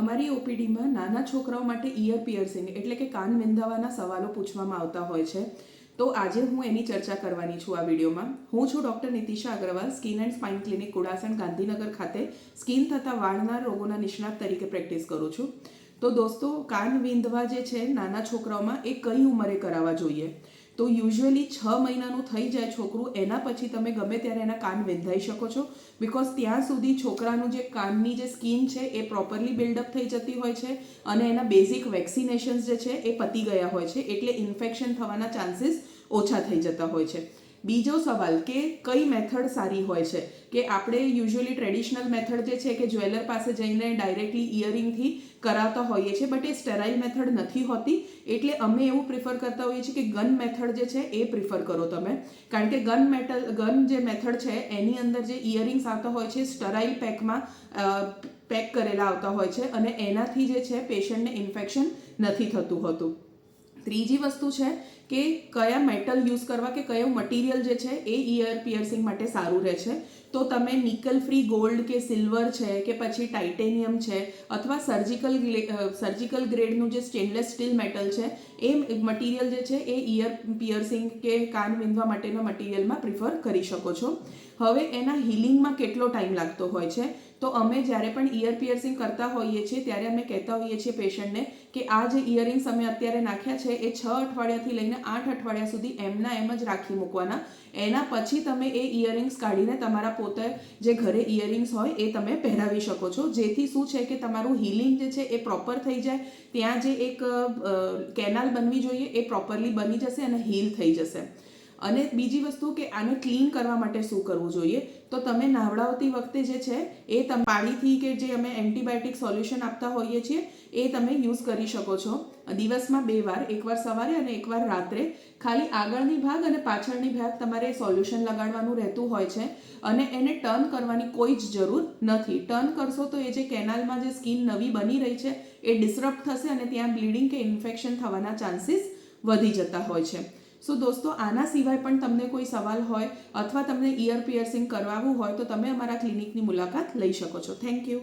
અમારી ઓપીડીમાં નાના છોકરાઓ માટે ઇયર પિયર્સિંગ એટલે કે કાન વિંધાવાના સવાલો પૂછવામાં આવતા હોય છે. તો આજે હું એની ચર્ચા કરવાની છું આ વિડીયોમાં. હું છું doctor Nitisha Agrawal, skin and spine clinic Kudasan Gandhinagar ખાતે સ્કિન તથા વાળના રોગોના નિષ્ણાત તરીકે પ્રેક્ટિસ કરું છું. તો દોસ્તો, કાન વિંધવા જે છે નાના છોકરાઓમાં એ કઈ ઉંમરે કરાવવા જોઈએ? તો યુઝ્યુઅલી છ મહિનાનું થઈ જાય છોકરું, એના પછી તમે ગમે ત્યારે એના કાન વેંધાઈ શકો છો. બિકોઝ ત્યાં સુધી છોકરાનું જે કાનની જે સ્કીન છે, એ પ્રોપરલી બિલ્ડઅપ થઈ જતી હોય છે અને એના બેઝિક વેક્સિનેશન્સ જે છે, એ પતી ગયા હોય છે. એટલે ઇન્ફેક્શન થવાના ચાન્સીસ ઓછા થઈ જતા હોય છે. બીજો સવાલ કે કઈ મેથડ સારી હોય છે? કે આપણે યુઝ્યુઅલી ટ્રેડિશનલ મેથડ જે છે કે જ્વેલર પાસે જઈને ડાયરેક્ટલી ઇયરિંગથી કરાવતા હોઈએ છીએ બટ એ સ્ટેરાઇલ મેથડ નથી હોતી. એટલે અમે એવું પ્રિફર કરતા હોઈએ છીએ કે ગન મેથડ જે છે એ પ્રિફર કરો તમે. કારણ કે ગન મેટલ ગન જે મેથડ છે, એની અંદર જે ઇયરિંગ્સ આવતા હોય છે સ્ટરાઇલ પેકમાં પેક કરેલા આવતા હોય છે, અને એનાથી જે છે પેશન્ટને ઇન્ફેક્શન નથી થતું હોતું. ત્રીજી વસ્તુ છે કે કયા મેટલ યુઝ કરવા કે કયું મટીરિયલ જે છે એ ઇયર પિયર્સિંગ માટે સારું રહે છે. તો તમે નિકલ ફ્રી ગોલ્ડ કે સિલ્વર છે કે પછી ટાઇટેનિયમ છે અથવા સર્જિકલ સર્જિકલ ગ્રેડનું જે સ્ટેનલેસ સ્ટીલ મેટલ છે, એ મટીરિયલ જે છે એ ઇયર પિયર્સિંગ કે કાન વિંધવા માટેના મટીરિયલમાં પ્રિફર કરી શકો છો. હવે એના હિલિંગમાં કેટલો ટાઈમ લાગતો હોય છે? તો અમે જ્યારે પણ ઇયર પિયર્સિંગ કરતા હોઈએ છીએ, ત્યારે અમે કહેતા હોઈએ છીએ પેશન્ટને કે આ જે ઇયરિંગ્સ અમે અત્યારે નાખ્યા છે, એ છ અઠવાડિયાથી લઈને આઠ અઠવાડિયા સુધી એમના એમ જ રાખી મૂકવાના. એના પછી તમે એ ઇયરિંગ્સ કાઢીને તમારા પોતે જે ઘરે ઇયરિંગ્સ હોય એ તમે પહેરાવી શકો છો. જેથી શું છે કે તમારું હિલિંગ જે છે એ પ્રોપર થઈ જાય. ત્યાં જે એક કેનાલ બનવી જોઈએ એ પ્રોપરલી બની જશે અને હીલ થઈ જશે. અને બીજી વસ્તુ કે આને ક્લીન કરવા માટે શું કરવું જોઈએ? તો તમે નાવડાવતી વખતે જે છે, એ તમે પાણીથી કે જે અમે એન્ટીબાયોટિક સોલ્યુશન આપતા હોઈએ છીએ, એ તમે યુઝ કરી શકો છો. દિવસમાં બે વાર એકવાર સવારે અને એકવાર રાત્રે. ખાલી આગળની ભાગ અને પાછળની ભાગ તમારે સોલ્યુશન લગાડવાનું રહેતું હોય છે. અને એને ટર્ન કરવાની કોઈ જ જરૂર નથી. ટર્ન કરશો તો એ જે કેનાલમાં જે સ્કિન નવી બની રહી છે, એ ડિસરપ્ટ થશે અને ત્યાં બ્લીડિંગ કે ઇન્ફેક્શન થવાના ચાન્સીસ વધી જતા હોય છે. સો દોસ્તો, આના સિવાય પણ તમને કોઈ સવાલ હોય અથવા તમને ઇયર પિયર્સિંગ કરાવવું હોય તો તમે અમારા ક્લિનિકની મુલાકાત લઈ શકો છો. Thank you